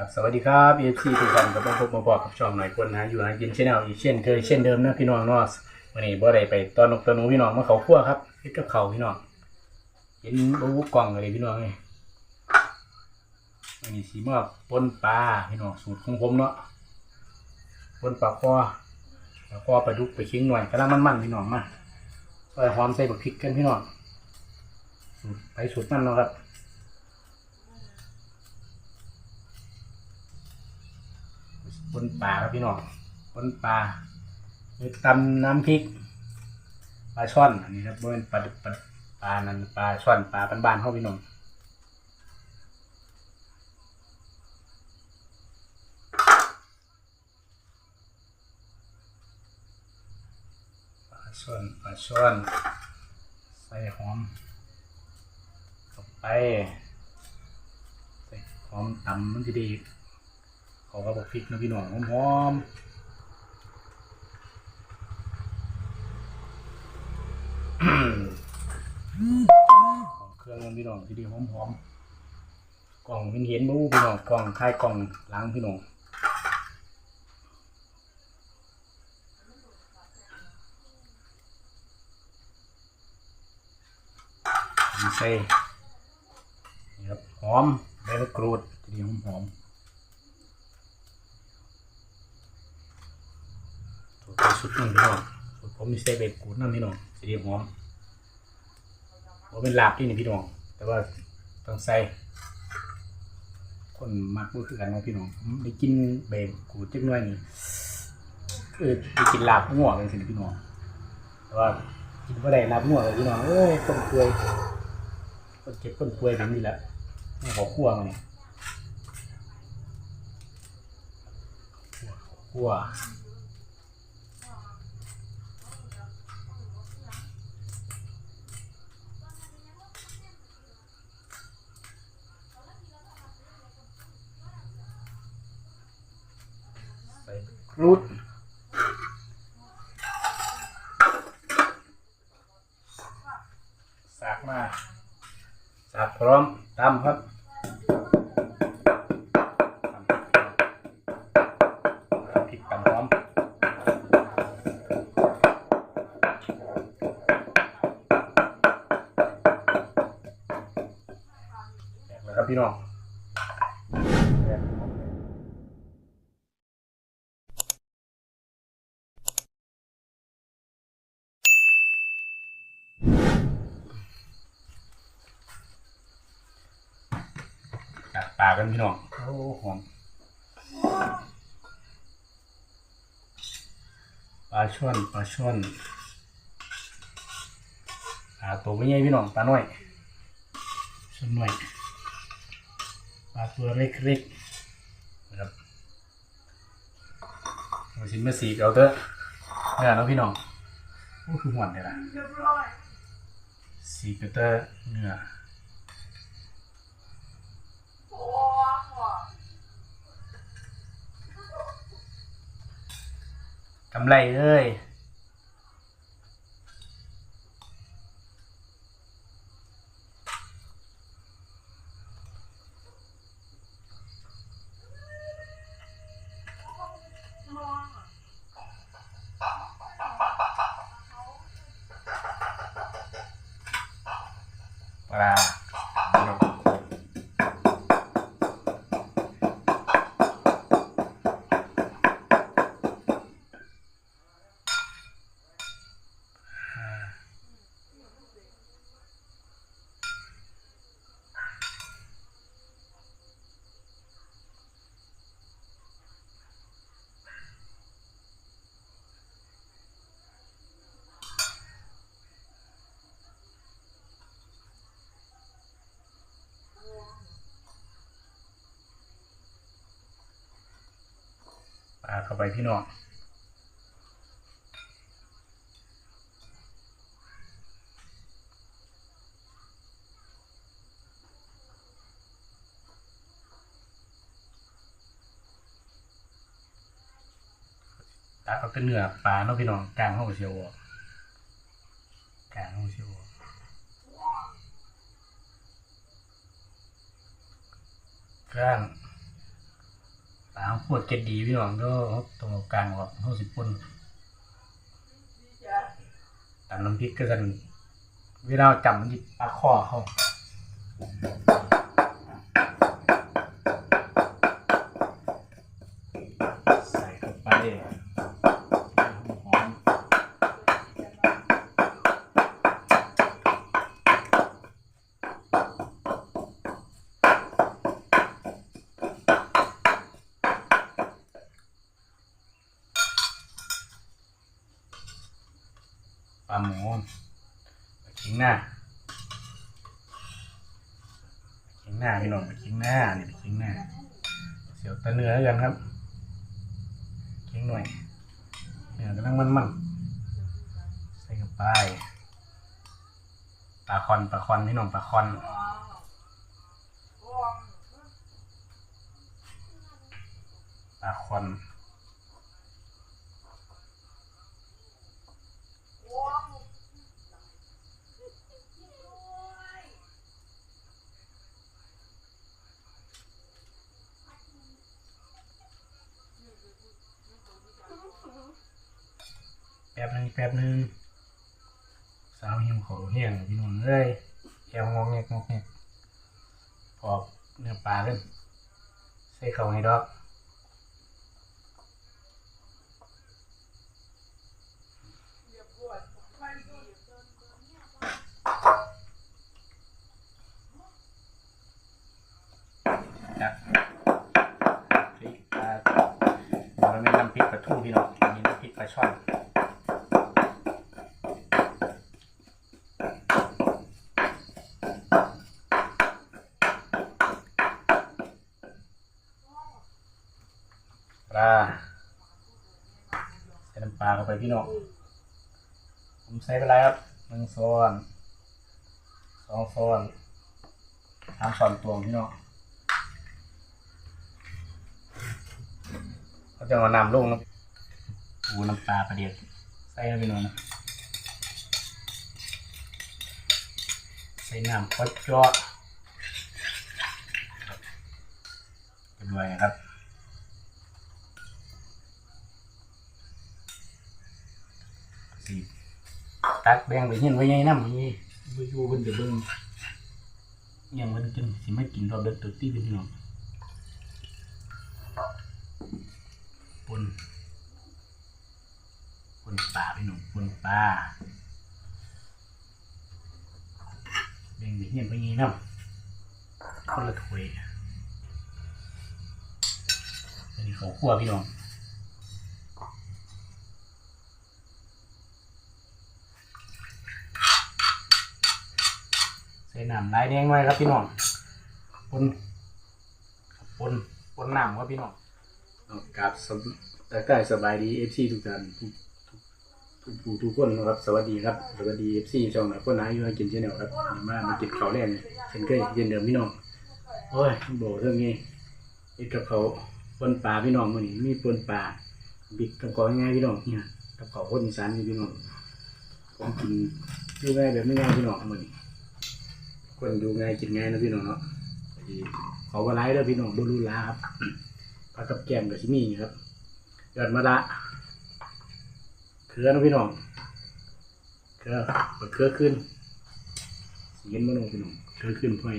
ครับสวัสดีครับเอฟซีทุกท่านกับผมพบมาบอกกับช่องหน่อยคนนะอยู่หากินชแนลอีกเช่นเคยเช่นเดิมนะพี่น้องเนาะวันนี้บ่ได้ไปตอนนกตอนหนูพี่น้องมาเขาคั่วครับเฮ็ดกับเขาพี่น้องเห็นบูกล่องอะไรพี่น้องเลยวันนี้สีมาปนปลาพี่น้องสูตรของผมเนาะปนปลาคอปลาคอปดุกไปชิ้งหน่อยกำลังมันๆพี่น้องมาใส่หอมใส่บักพริกกันพี่น้องสูตรไปสูตรมันเนาะครับ บนป่าครับพี่น้องบนป่าหรือตำน้ำพริกปลาช่อนอันนี้ครับบนปลาปลาปลานั้นปลาช่อนปลาบ้านๆเข้าพี่น้องปลาช่อนปลาช่อนใส่หอมเข้าไป ใส่หอมตำมันจะดี เขาก็บอกพริกนะพี่น้องหอมของเครื่องมันพี่น้องที่ดีหอมหอมๆกล่องเห็นเห็นๆบูพี่น้องกล่องคลายกล่องล้างพี่น้องใส่ครับหอมใบมะกรูดที่ดีหอมหอมๆ กูสุดนั่นพี่น้องสูตรผมมีใส่ใบกูดนั่นพี่น้องสีหอมว่าเป็นลาบที่นี่พี่น้อง แต่ว่าต้องใส่คนมักก็คือกันเนาะพี่น้องได้กินใบกูดจักหน่อยนี่คือได้กินลาบงัวกันสิพี่น้องแต่ว่ากินไม่ได้ลาบงัวเลยพี่น้องเอ้ยคนป่วยคนเจ็บคนป่วยแบบนี้แหละนี่ขอคั่วมาเนี่ยคั่วส่ก รูดสากมาสากพร้อมตำครับ ช่อนปลาช่อนปลาตัวไม่ใหญ่พี่น้องปลาน้อยช่อนน้อยปลาตัวเล็กๆนะครับมาชิมมาสีเอาเถอะเนื้อเนาะพี่น้องโอ้คือหวานเลยล่ะสีกเอาเตอร์เนื้อำไรเอ้ย ปลาเข้าไปพี่น้องตาเขาเป็นเนื้อปลาเนาะพี่น้องกลางห้องเชียวออกกลางห้องเชียวออกกลาง ปลาเขาปวดเก็ดดีพี่น้องก็ตรงกลางออกเขาสิบปุ่นตามน้ำพริกก็จะเวลาจำมันจิบปลาคอเขา น่อยเนี่ยกำลังมันๆใส่เข้าไปปลาคอนปลาคอนพี่น้องปลาคอนปลาคอน แป๊บหนึงแป๊บหนึงสาวหิวเขาวเฮียงพี่น้องเอ้ยแอวงอกแงกงอกแงกพอกเนื้อปลาขึ้นใส่เขาให้ดอกจัดพริกปลาเรา ไม่พี่น้องอันนี้น้ำพริกปลาช่อนปลาใส่น้ำปลาเข้าไปพี่น้องผมใส่ไปแล้วครับหนึ่งช้อนสองช้อนสามช้อนตวงพี่น้องเขาจะเอานำลงนะ ปูน้ำปลาประเดี๋ยวใส่แล้วพี่น้องนะใส่น้ำพอดจาะเป็นไงครับสิตักแบ่งไปเห็นไว้ไงน้ำนี่ไปอยู่เพิ่นจะเบิ่งยังเพิ่นกินสิไม่กินรอบเด็กตัวตี้เป็นพี่น้อง ขาวคั่วพี่น้องใส่น้ำลายแดงไว้ครับพี่น้องปนปนปนน้ำครับพี่น้องกับสบตะกายสบายดีเอฟซีทุกท่านทุกทุกผู้ทุกคนนะครับ สวัสดีครับ สวัสดีเอฟซีช่องไหนคนไหนอยู่ให้กินเช่นเดียวครับนี่มามากินข้าวแรกเนี่ยเช่นเคยเย็นเดิมพี่น้องโอ้ยโบเรื่องนี้เอ็ดกับเขาว ปนปลาพี่น้องมื้อนี้มีปนปลาบิ๊กกับกอง่ายๆพี่น้องเนี่ยกับเขาวคนอีสานนี่พี่น้องผมกินดูง่ายแบบไม่ง่ายพี่น้องมื้อนี้คนดูง่ายกินง่ายนะพี่น้องเนาะขอว่าไลค์แล้วพี่น้องบรูลาครับปลากับแกมกับชิมี่ครับยอดมะระเคือนะพี่น้องเคือเปิดเคือขึ้นเย็นมะนงพี่น้องเคือขึ้นพ่อย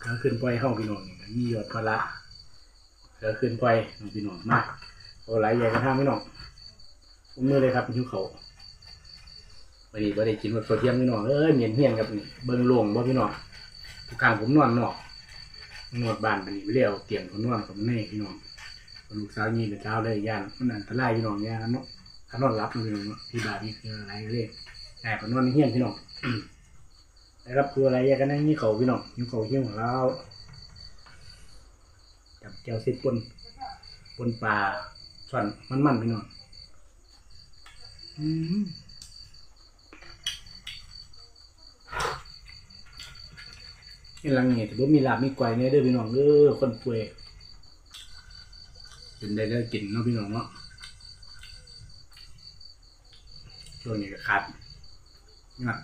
เคือขึ้นพ่อยห้องพี่น้อง มียอดมะระเคือขึ้นพ่อยน้องพี่น้องมาโอ้ไลใหญ่กระทั่งพี่น้องอุ้มมือเลยครับหิวเขาวันนี้ก็ได้กินวัดโซเทียมพี่น้องเอ้ยเหมียนเฮียนกับเบิ่งโล่งบ่พี่น้องทุกครั้งผมนอนนอกนวดบานไปนี่ไปเรียวเตียงผมนอนผมแน่พี่น้องลูกสาวนี่กับเช้าเลยย่านมันอันตรายพี่น้องย่านเนาะถ้านอนรับมันพี่น้องที่บานนี่คืออะไรเลยแต่ผมนอนเฮียนพี่น้องนะครับคืออะไรยากันนั่งนี่เขาพี่น้องนี่เขาเฮี้ยงของเรา จับแก้วซิปปนปนปลาช่อนมันๆพี่น้องอืมนี่ลังเนี่ยถือว่ามีลาบมีไกวเนี่ยเด้อพี่น้องเด้อคนป่วยกินได้แล้วกินเนาะพี่น้องเนาะช่วงนี้ก็ขาดนะ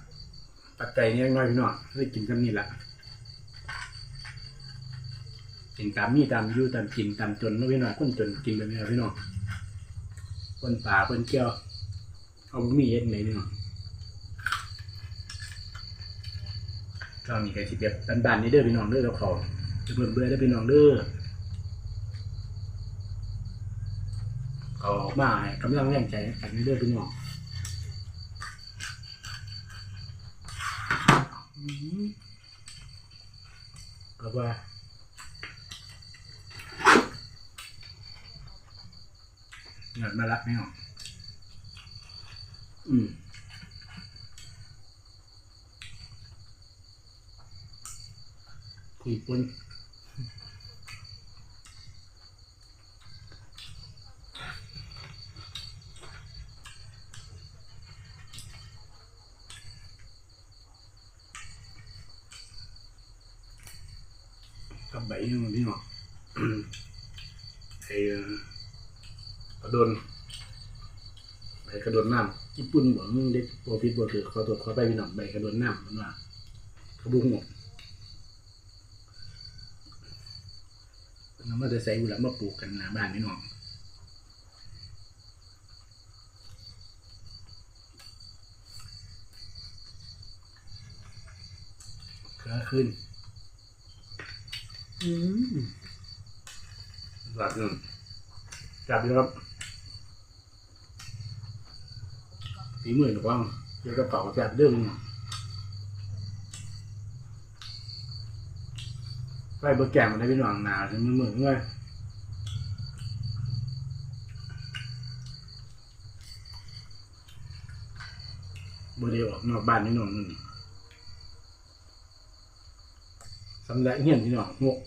ปัจจัยนี้น้อยพี่น้องได้กินกันนี่แหละ กินตามมีตามอยู่ตามกินตามจนแล้วพี่น้องคนจนกินแบบนี้ครับพี่น้องคนป่าคนเกี่ยวเอาบ่มีเย็ดไหนพี่น้องก็มีใครสิเปียบบ้านๆนี่เด้อพี่น้องเด้อเราขอจะเบื่อเบื่อได้พี่น้องเด้อเขามาให้กำลังแรงใจกันเด้อพี่น้องอืมก็ว่า เงินมาละไม่ออกอืมคุยปนกับใบยังพี่หนอไอ้เอ่อก ระโดนใบกระโดดน้ำญี่ปุ่นบอกมึงเด็กโปรฟิตบ่ถือขอตัวขอไปพี่น้องใบกระโดดน้ำมันว่าเขาบุ้งหมดน้ำมันจะใส่บุหรี่มาปลูกกันหน้าบ้านพี่น้องเขือขึ้นอืมหลับหนึ่งจับอยู่ครับ ฝีมือหนูว่างเกี่ยวกับเป๋าแจกเรื่องไปเบอร์แกมมันได้พี่น้องนาถึงมือมือนเงยบเดียวออกนอกบ้านพี่น้องนี่สำหรับเงี้ยนพี่น้องงก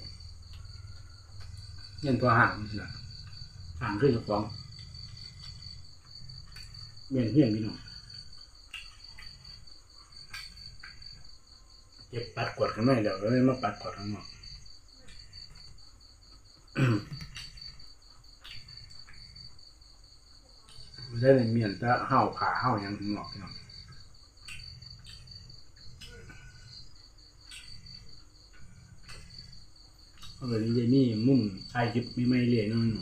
เงี้ยนตัวห่างนี่แหละห่างขึ้นกับฟองเงี้ยนเงี้ยนพี่น้อง เก็บปัดกวดข้างในเดี๋ยวเลยมาปัดกวดข้างนอกได้ในเมียนจะเห่าขาเห่าหยังข้างนอกพี่น้องเออนี่จะมีมุมชายคลิปมีไม่เรียนนั่นหนู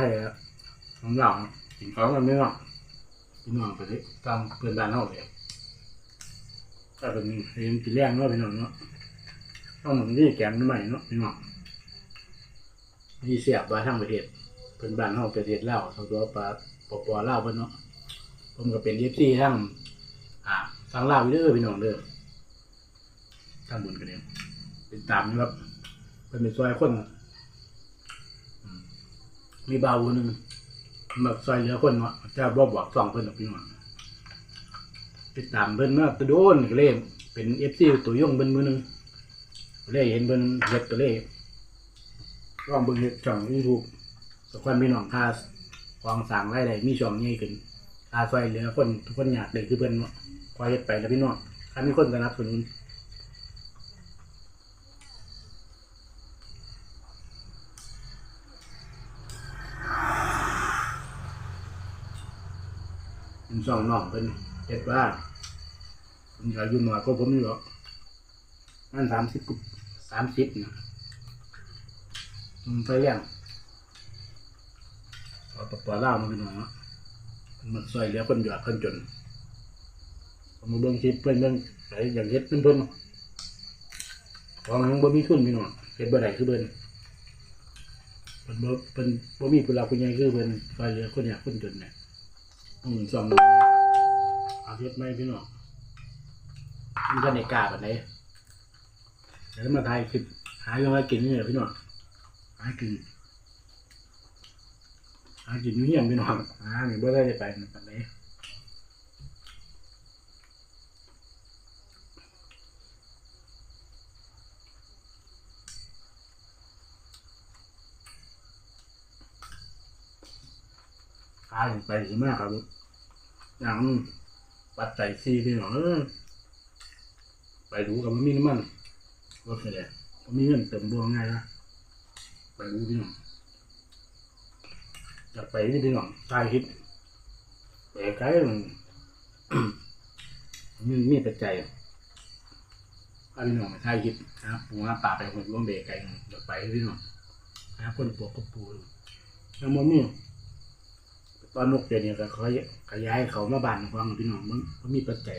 ทยแล้วน้องเหล่าสินค้ากันไม่หรอกพี่น้องไปเลยตามเพื่อนบ้านเขาเลยก็เป็นเรียนกินแรงเนาะพี่น้องเนาะต้องหมือนที่แกมใหม่เนาะพี่น้องนี่เสียบไว้ทั้งประเทศเพื่อนบ้านเขาประเทศลาวทั้งตัวปลาปอปอลาวเพิ่นเนาะผมก็เป็นเอฟซีทั้งอ่าทั้งลาวอยู่เด้อพี่น้องเด้อทั้งบุญกันเองติดตามนะครับเป็นเป็นซอยคน มีบาคนหนึ่งมาซอยเหลือคนเนาะจะบ่บอกสองเพิ่นหรอกพี่น้องติดตามเพิ่นมาแตะโดนก็เลยเป็นเอฟซีตัวยงเพิ่นมือหนึงเลยเห็นเพิ่นเฮ็ดก็เลยลองเบิ่งเฮ็ดช่องยูทูบสักวันพี่น้องค่าวางสั่งไรายได้มีช่องใหญ่ขึ้นค่าซอยเหลือคนทุกคนอยากได้คือเพิ่นเนาะคอยเฮ็ดไปแล้วพี่น้องถ้ามีคนสนับสนุน สองน้องเป็นเจ็ดว่าผมอายุน้อยก็ผมอยู่หรอกนั่นสามสิบสามสิบนะมันไปเลี้ยงเอาปลาเล่ามาเป็นหน่อยเนาะมันใส่เหลือคนหยอดคนจนผมมาเบิ่งคลิปเพิ่นเบิ่งไอ้อย่างเฮ็ดเพิ่นเพิ่นของยังบ่มีทุนพี่น้องเฮ็ดบ่ได้คือเพิ่นเพิ่นบ่เพิ่นบ่มีผู้หลักผู้ใหญ่คือเพิ่นใส่เหลือคนอยากคนจนเนี่ย อืมสองอาทิตย์ไม่พี่น้องมีท่านในกล้าแบบไหนเดี๋ยวมาทายคลิปหาเรื่องอะไรกินนี่แหละพี่น้องหากินหากินอยุ่งยังพี่น้องหาหนึ่งเบื่อได้ไปแบบไหน หาไปสิมากครับอย่างปัดใจซีพี่น้องเออไปดูกับมันมีน้ำมันรถไฟแดงผมมีเงินเติมบวงง่ายนะไปดูพี่น้องอยากไปที่พี่น้องทายคิดไปไกลมันมีมีปัจจัยพาพี่น้องไปทายคิดนะครับผมว่าป่าไปคนร่วมเบรกไกลอยากไปพี่น้องหาคนปวกกระปูแล้วมันนี่ ตอนนกเดือนเนี่ยก็เขาขยายเขามาบ้านฟังพี่น้องมันมันมีปัจจัย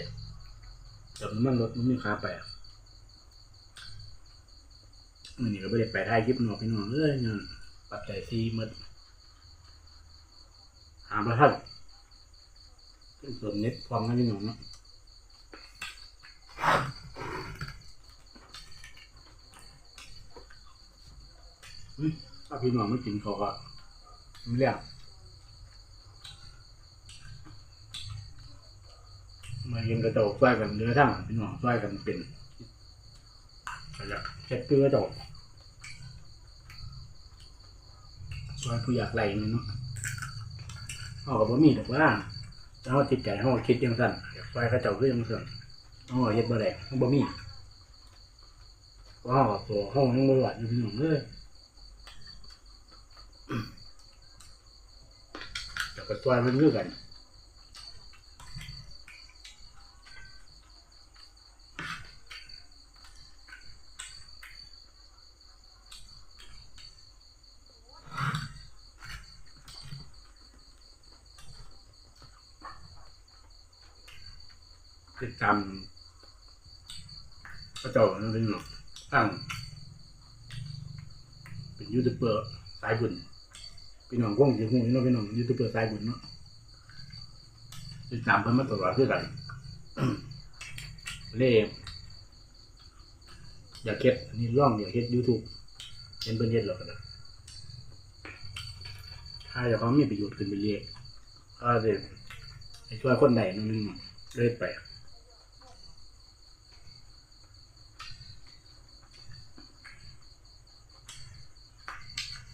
แต่มันรถมันมีค่าไปมันนี่ก็ไม่ได้ไปทายคลิปหนอพี่น้องเอ้ยเนี่ยปัจจัยซีหมดหาประทัดเป็นส่วนเน็ตฟังให้พี่น้องเนาะถ้าพี่น้องไม่กินเขาก็ไม่เรียก มาเย็นกระจกช่วยกันเนื้อทั้งพี่น้องช่วยกันเป็นก็อยากเช็ดเกลือกระจกช่วยผู้อยากไหลนี่เนาะเขาก็บ่มีดอกว่าเขาจิตใจเขาคิดยังสั่นอยากไปเขาเจ้าคือยังสั่นเขาเฮ็ดบ่ได้เขาบ่มีเพราะเขาก็ตัวเขายังบ่หวัดอยู่พี่น้องเลยแต่ก็ช่วยมันคือกันติดตาม เขาเจ้านั่นเองเนาะตั้งเป็นยูทูบเบอร์สายบุญพี่น้องว่องจะหูนี่เนาะพี่น้องยูทูบเบอร์สายบุญเนาะติดตามเพิ่นมาตลอดคือกันเล่อยากเฮ็ดอันนี้ร่องอยากเฮ็ดยูทูบเห็นเพิ่นเฮ็ดแล้วก็ได้ถ้าอยากเขามีประโยชน์ขึ้นไปเรื่อยก็จะช่วยคนใดนั่นนึงเลยไป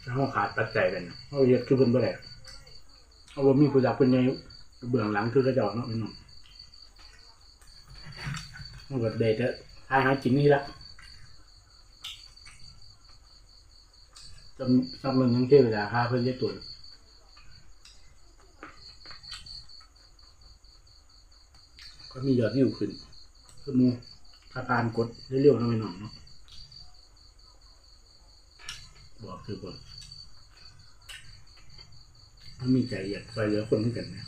ถ้าเขาขาดปัจจัยกันเขาเฮ็ดคือเพิ่นบ่ได้เขาบ่มีผู้จักเพิ่นใหญ่เบื้องหลังคือกระจ้าเนาะพี่น้องมันก็ได้แต่หายหากินนี่ละจำจำมันยังเที่ยวเวลาค่าเพิ่นเฮ็ดตัวก็มียอดวิวขึ้นคือมูถ้าการกดเร็วๆนะพี่น้องเนาะบอกคือบ่ มันมีใจอยากช่วยเหลือคนเหมือนกันนะ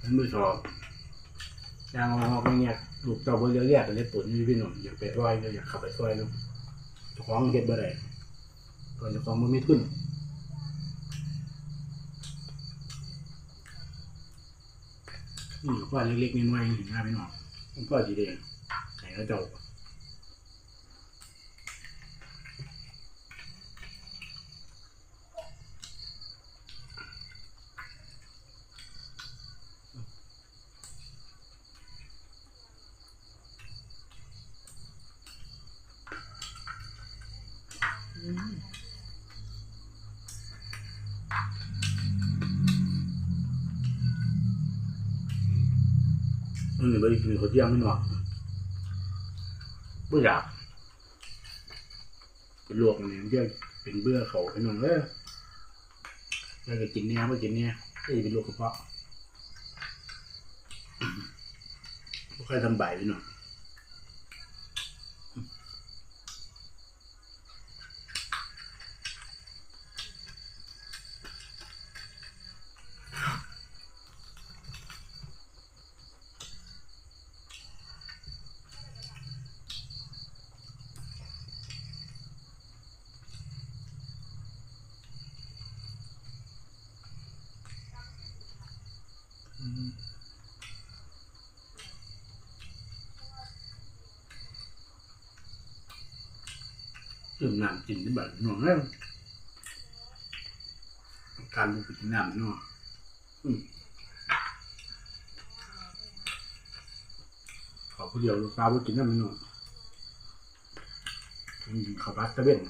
มันมือชอบยางเราเราเนี่ยลูกเต่าบนเรือแยกกันเลยตุนนี่พี่หนุ่มอยากไปช่วยเลยอยากขับไปช่วยลยเจ้าของเฮ็ดบ่ได้ก่อนเจ้าของมันไม่ทุนนี่ก็ว่าเล็กๆน้อยๆอย่างเงี้ยพี่น้องมันก็จีเดง ไหนก็เจ้าอืมไปกินข้าว เที่ยงไม่หนอกไม่อยากเป็นลวกเนี่ยมันจะเป็นเบื่อเขาเป็นหนองเลยเรากจะกินเนี้ยไม่กินเนี้ยก็จะเป็นลวกกระเพาะไม่ค่อยทำบ่ายไปหน่อย ดื่มน้ำกินที่แบบหน่อยแล้วการบุกไปกินน้ำเนาะอืมขอผู้เดียวลูกสาวบ่กินน้ำเนาะอืมข้าวผัดตะเวน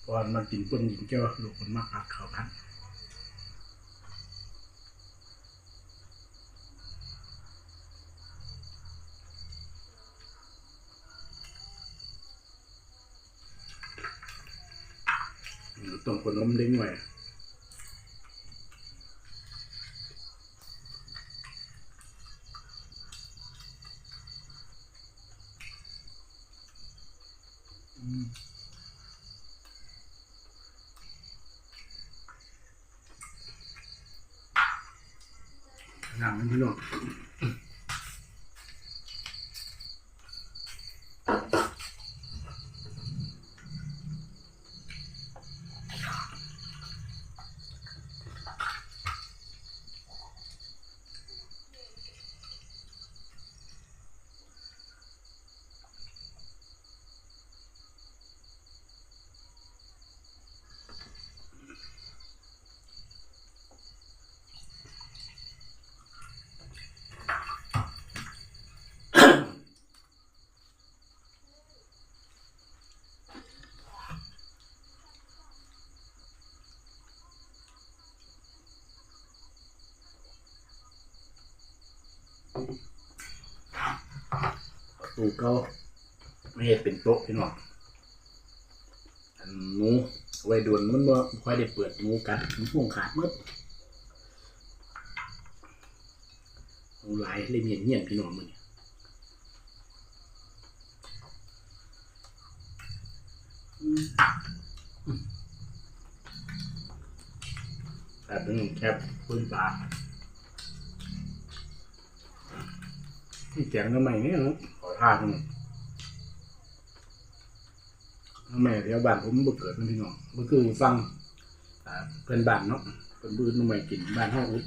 เพราะว่ามันกินคนกินเจ้าลูกคนมากอักข้าวผัด ต้องคนนมเด้งหน่ ตูก็ไม่เห็ดเป็นโต๊ะพี่น้องอันนูไว้ดวนมันบ่ค่อยได้เปิดนูกัดมันพ่วงขาดหมดเอาหลายเลยเมียนเงียนพี่น้องมันแบบนึงแคบพื้นปลา ที่แจงทำไมเนี่ยเนาะขอทานหน่อยทำไมเดียวบ้านผมบ่เกิดมันพี่น้องบ่คือฟังอ่าเพื่อนบ้านเนาะเพิ่นบื้อทำไมกินบ้านเฮาอุ้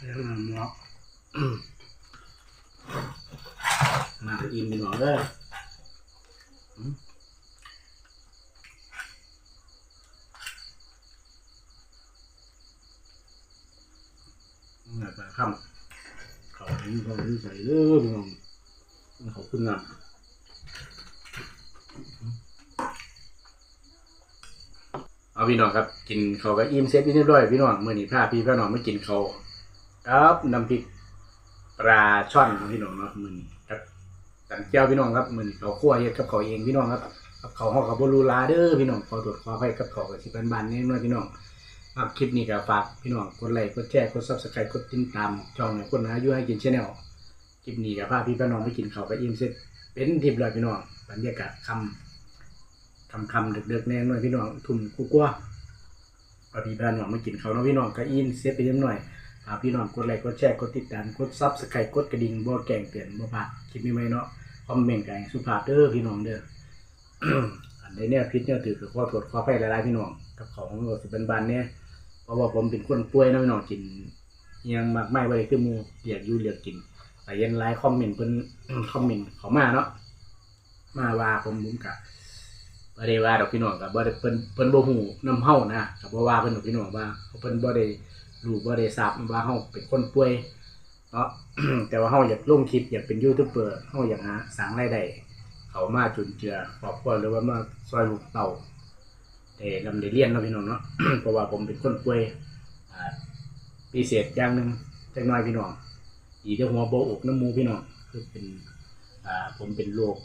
เรื่องเนาะมาจะอิ่มดีกว่าเด้ออืมนี่ไปข้ามเขาที่เขาที่ใส่เด้อพี่น้องเขาขึ้นน้ำเอาพี่น้องครับ กินเขาวก็อิ่มเสร็จเรียบร้อยพี่น้องเมื่อนี้พาพี่พาน้องมากินเขาว ครับน้ำพริกปลาช่อนของพี่น้องเนาะมือนี้ครับตันเจ้าพี่น้องครับมือนี้เขาคั่วเฮ็ดกับเขาเองพี่น้องครับกับเขาวห่อกับบรูลาเด้อพี่น้องขอตรวจขอให้กับเขากับสิบันบานนี่น้อยพี่น้องครับคลิปนี้ก็ฝากพี่น้องกดไลค์กดแชร์กดซับสไครต์กดติดตามช่องคนหาอยู่ให้กินชแนลคลิปนี้ก็พาพี่พี่น้องไปกินข้าวกับอิ่มเสร็จเป็นทิพย์เลยพี่น้องบรรยากาศคำคำคำๆดึกๆแน่นอยพี่น้องทุ่มกูกลัวพาพี่พี่น้องมากินข้าวเนาะพี่น้องก็อิ่มเสร็จไปเรียบร้อยาพี่น้องกดไลค์กดแชร์กดติดตามกดซับสไครต์กดกระดิ่งบ่แกงเตือนบ่พลาดคลิปนี้ไหมเนาะคอมเมนต์กันสุภาพเด้อพี่น้องเด้ออันใดเนี่ยพิษเนี่ยถือคือขอโทษขออภัยหลายๆพี่น้องกับของราสิเป็นบานเนี่ยเพราะว่าผมเป็นคนป่วยนะพี่น้องกินยังมากไม่ไว้คือมูเรียกยู่เรียกกินแต่ยันไลน์คอมเมนต์เพิ่นคอมเมนต์เขามาเนาะมาว่าผมผมกะบ่ได้ว่าดอกพี่น้องกับบ่ได้เพิ่นเพิ่นบ่ฮู้นํเฮานะกับบ่ว่าเพิ่นดอกพี่น้องว่าเพิ่นบ่ได้ รู้ว่าได้ทราบว่าเฮาเป็นคนป่วยเนาะ แต่ว่าเฮาอยากลงคลิปอยากเป็นยูทูบเบอร์เฮาอยากหาสร้างรายได้เขามาจุนเจือครอบครัวหรือว่ามาซอยลูกเต่าได้นำได้เรียนเนาะพี่น้องเนาะ เพราะว่าผมเป็นคนป่วยอ่าพิเศษอย่างหนึ่งจักน่อยพี่น้องอีกหัวโบอกน้ำมูพี่น้องคือเป็นอ่าผมเป็นโรค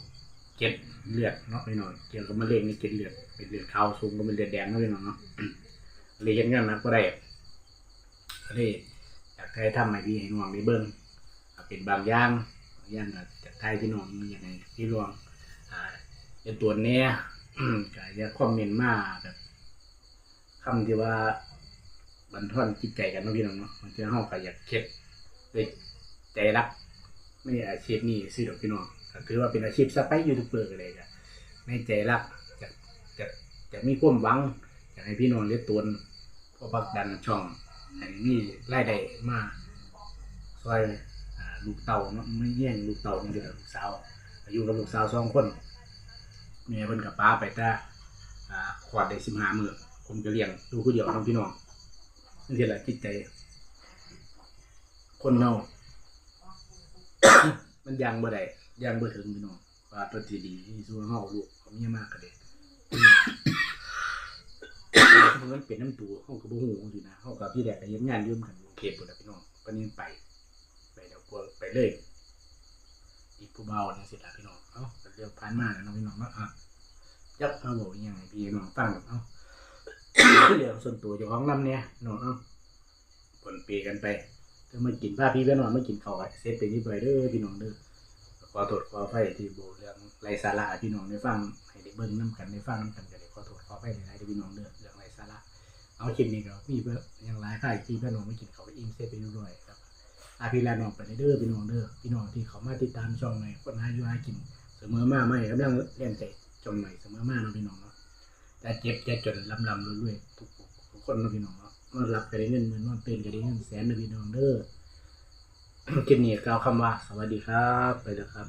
เกล็ดเลือดเนาะพี่น้องเกี่ยวกับมะเร็งในเกล็ดเลือดเป็นเลือดขาวสูงก็เป็นเลือดแดงเนาะพี่น้องเนาะเลยเห็นงานนักก็ได้ ก็เลยอยากให้ทำให้พี่ให้น้องได้เบิ้งเป็นบางอย่างบางอย่างจากไทยพี่น้องอย่างไรพี่รองเป็นตัวเนี้ยก็อยากคอมเมนต์มาแบบคำที่ว่าบันทอนจิตใจกันเนาะพี่น้องเนาะบางทีเฮาก็อยากเค็ดด้วยใจรักไม่อาชีพนี้ซื้อดอกพี่น้องถือว่าเป็นอาชีพสไปยูทูบเบอร์ก็เลยก็ในใจรักจะจะจะมีความหวังอยากให้พี่น้องเลี้ยงตนก็พักดันช่อง ให้มีรายได้มาซอยอลูกเต่าเนาะไม่แย่งลูกเต่านี่เดียวลูกสาวอยู่กับลูกสาวสองคนแม่เพิ่นกับป้าไปแต่อ่อ่าขวดได้สิบห้ามือผมก็เลี้ยงดูผู้เดียวน้องพี่น้องนี่คือแหละจิตใจ คนเนามันยังบ่ได้ยังบ่ถึงพี่น้องว่าตัวที่ดีที่สู้เฮาลูกเขาเมียมากก็ได้ มันเป็นน้ำตัวเฮาก็บ่ฮู้อยู่นะเฮากับพี่แดกก็เฮ็ดงานยู่กันเทพพุ่นล่ะพี่น้องปานนี้ไป ไปเดี๋ยวพวไปเลยอีกผู้เบาเนี่ยสิล่ะพี่น้องเอ้าเรื่องผ่านมาแล้วเนาะพี่น้องนาะอะยักเอาบอกอีหยังให้พี่น้องฟังเอ้าเรื่องส่วนตัวเจ้าของน้ำเนี่ยน้องเอ้าผลเปกันไปถ้ามากินพาพี่พี่น้องมากินเขาเซฟไปนี่ไปเด้อพี่น้องเด้อขอโทษขออภัยที่โบเรื่องไรสาระพี่น้องได้ฟังให้ได้เบิ่งน้ำกันได้ฟังน้ำกันก็ได้ขอโทษขออภัยหลายๆพี่น้องเด้อ เอาคลิปนี้ก็มีเพื่อยังหลายค่ายที่พี่น้องไมากินเขาไปอิ่มเซฟไปด้วยครับอาพี่ลาน้องไปเด้อพี่น้องเด้อพี่น้องที่เขามาติดตามช่องในคนหาอยู่หากิน เสมอมาไม่กำลังเล่นใจช่องใหม่เสมอมาเนาะพี่น้องเนาะจะเจ็บจะจนลำลำรวยๆทุกทุกคนนะพี่น้องเนาะนอนหลับก็ได้เงินหมื่นนอนตื่นก็ได้เงินแสนนะพี่น้องเด้อคลิปนี้กล่าวคำว่า สวัสดีครับ ไปแล้วครับ